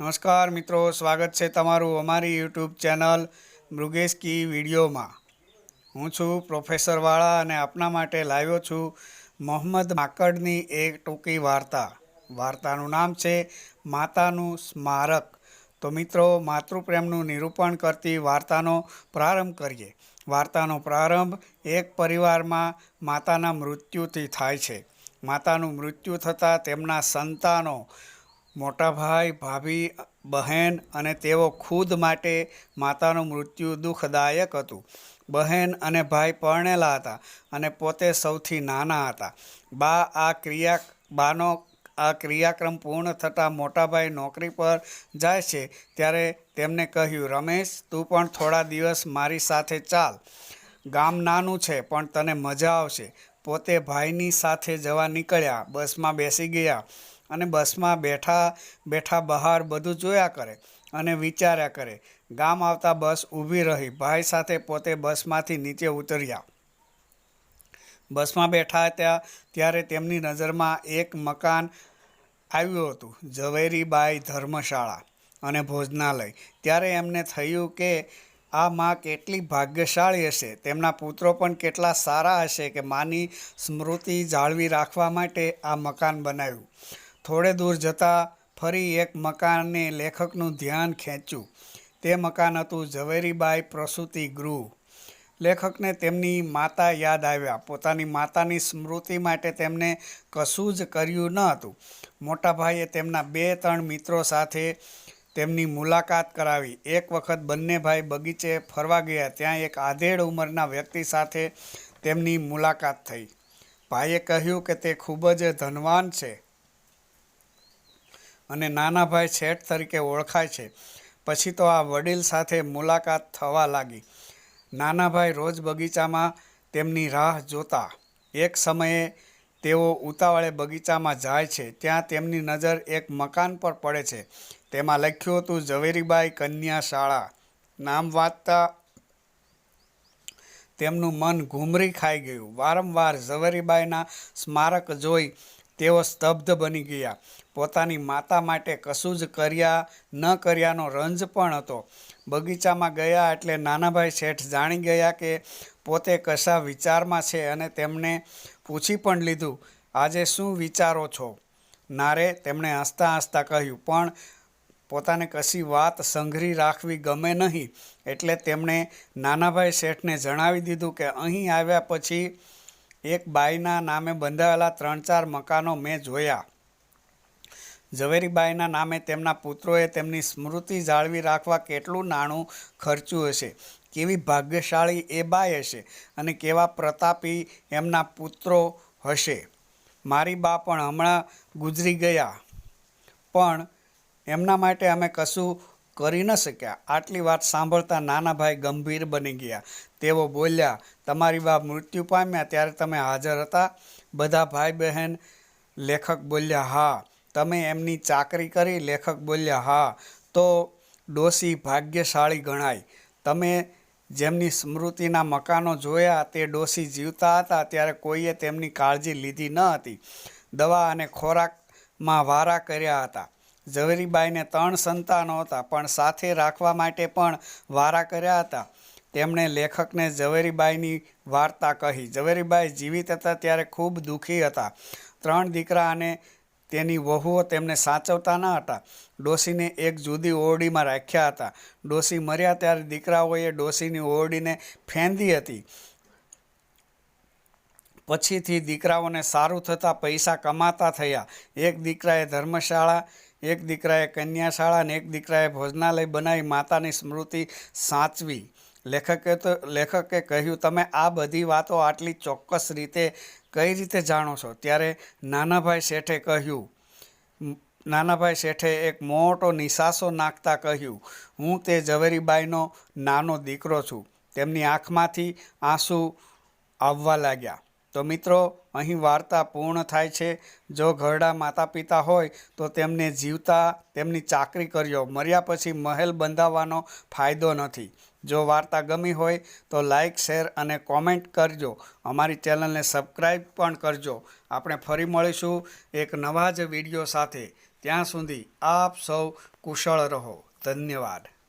નમસ્કાર મિત્રો, સ્વાગત છે તમારું અમારી યુટ્યુબ ચેનલ મૃગેશ કી વિડીયોમાં. હું છું પ્રોફેસર વાળા અને આપના માટે લાવ્યો છું મોહમ્મદ માકડની એક ટૂંકી વાર્તા. વાર્તાનું નામ છે માતાનું સ્મારક. તો મિત્રો, માતૃપ્રેમનું નિરૂપણ કરતી વાર્તાનો પ્રારંભ કરીએ. વાર્તાનો પ્રારંભ એક પરિવારમાં માતાના મૃત્યુથી થાય છે. માતાનું મૃત્યુ થતાં તેમના સંતાનો મોટા ભાઈ ભાભી, બહેન અને તેઓ ખુદ માટે માતાનું મૃત્યુ દુઃખદાયક હતું. બહેન અને ભાઈ પરણેલા હતા અને પોતે સૌથી નાના હતા. બા આ ક્રિયા, બાનો આ ક્રિયાક્રમ પૂર્ણ થતાં મોટાભાઈ નોકરી પર જાય છે ત્યારે તેમને કહ્યું, રમેશ, તું પણ થોડા દિવસ મારી સાથે ચાલ. ગામ નાનું છે, પણ તને મજા આવશે. પોતે ભાઈની સાથે જવા નીકળ્યા, બસમાં બેસી ગયા. અને બસમાં બેઠા બેઠા બહાર બધું જોયા કરે અને વિચાર્યા કરે. ગામ આવતા બસ ઊભી રહી. ભાઈ સાથે પોતે બસમાંથી નીચે ઉતર્યા. બસમાં બેઠા ત્યાં ત્યારે તેમની નજરમાં એક મકાન આવ્યું હતું, ઝવેરીબાઈ ધર્મશાળા અને ભોજનાલય. ત્યારે એમને થયું કે આ માં કેટલી ભાગ્યશાળી હશે. તેમના પુત્રો પણ કેટલા સારા હશે કે માની સ્મૃતિ જાળવી રાખવા માટે આ મકાન બનાવ્યું. થોડે દૂર જતાં ફરી એક મકાનને લેખકનું ધ્યાન ખેંચ્યું. તે મકાન હતું ઝવેરીબાઈ પ્રસૂતિ ગૃહ. લેખકને તેમની માતા યાદ આવ્યા. પોતાની માતાની સ્મૃતિ માટે તેમને કશું જ કર્યું ન હતું. મોટા ભાઈએ તેમના બે ત્રણ મિત્રો સાથે તેમની મુલાકાત કરાવી. એક વખત બંને ભાઈ બગીચે ફરવા ગયા. ત્યાં એક આધેડ ઉંમરના વ્યક્તિ સાથે તેમની મુલાકાત થઈ. ભાઈએ કહ્યું કે તે ખૂબ જ ધનવાન છે. અને નાનાભાઈ શેઠ તરીકે ઓળખાય છે. પછી તો આ વડીલ સાથે મુલાકાત થવા લાગી. નાનાભાઈ રોજ બગીચામાં તેમની રાહ જોતા. એક સમયે તેઓ ઉતાવળે બગીચામાં જાય છે. ત્યાં તેમની નજર એક મકાન પર પડે છે. તેમાં લખ્યું હતું, ઝવેરીબાઈ કન્યા શાળા. નામ વાંચતા તેમનું મન ઘૂમરી ખાઈ ગયું. વારંવાર ઝવેરીબાઈના સ્મારક જોઈ તેઓ સ્તબ્ધ બની ગયા. પોતાની માતા માટે કશું જ કર્યા ન કર્યાનો રંજ પણ હતો. બગીચામાં ગયા એટલે નાનાભાઈ શેઠ જાણી ગયા કે પોતે કશા વિચારમાં છે અને તેમને પૂછી પણ લીધું, આજે શું વિચારો છો? નારે તેમણે હસતા હસતા કહ્યું, પણ પોતાને કશી વાત સંઘરી રાખવી ગમે નહીં. એટલે તેમણે નાનાભાઈ શેઠને જણાવી દીધું કે, અહીં આવ્યા પછી એક બાઈના નામે બંધાયેલા ત્રણ ચાર મકાનો મેં જોયા. ઝવેરીબાઈના નામે તેમના પુત્રોએ તેમની સ્મૃતિ જાળવી રાખવા કેટલું નાણું ખર્ચ્યું હશે, કેવી ભાગ્યશાળી એ બાઈ હશે અને કેવા પ્રતાપી એમના પુત્રો હશે. મારી બા પણ હમણાં ગુજરી ગયા. પણ એમના માટે અમે કશું કરી ન શક્યા. આટલી વાત સાંભળતા નાના ભાઈ ગંભીર બની ગયા. તેઓ બોલ્યા, તમારી બા મૃત્યુ પામ્યા ત્યારે તમે હાજર હતા? બધા ભાઈ બહેન લેખક બોલ્યા, હા. તમે એમની ચાકરી કરી? લેખક બોલ્યા, હા. તો ડોસી ભાગ્યશાળી ગણાય. તમે જેમની સ્મૃતિના મકાનો જોયા તે ડોસી જીવતા હતા ત્યારે કોઈએ તેમની કાળજી લીધી ન હતી. દવા અને ખોરાકમાં વારા કર્યા હતા. ઝવેરીબાઈને ત્રણ સંતાનો હતા, પણ સાથે રાખવા માટે પણ વારા કર્યા હતા. તેમણે લેખકને ઝવેરીબાઈની વાર્તા કહી. ઝવેરીબાઈ જીવિત હતા ત્યારે ખૂબ દુઃખી હતા. ત્રણ દીકરા અને તેની વહુઓ તેમને સાચવતા ન હતા. ડોસીને એક જુદી ઓરડીમાં રાખ્યા હતા. ડોસી મર્યા ત્યારે દીકરાઓએ ડોસીની ઓરડીને ફેંદી હતી. પછીથી દીકરાઓને સારું થતાં પૈસા કમાતા થયા. એક દીકરાએ ધર્મશાળા એક દીકરાએ કન્યાશાળા અને એક દીકરાએ ભોજનાલય બનાવી માતાની સ્મૃતિ સાચવી. લેખકે તો, લેખકે કહ્યું, તમે આ બધી વાતો આટલી ચોક્કસ રીતે કઈ રીતે જાણો છો? ત્યારે નાનાભાઈ શેઠે કહ્યું નાનાભાઈ શેઠે એક મોટો નિશાસો નાખતા કહ્યું, હું તે ઝવેરીબાઈનો નાનો દીકરો છું. તેમની આંખમાંથી આંસુ આવવા લાગ્યા. તો મિત્રો, અહીં વાર્તા પૂર્ણ થાય છે. જો ઘરડા માતા પિતા હોય, તો તેમને જીવતા, તેમની ચાકરી કર્યો. મર્યા પછી મહેલ બંધાવવાનો ફાયદો નથી. જો વાર્તા ગમી હોય, તો લાઇક શેર અને કોમેન્ટ કરજો. અમારી ચેનલને સબસ્ક્રાઈબ પણ કરજો. આપણે ફરી મળીશું એક નવા જ વીડિયો સાથે. ત્યાં સુધી આપ સૌ કુશળ રહો. ધન્યવાદ.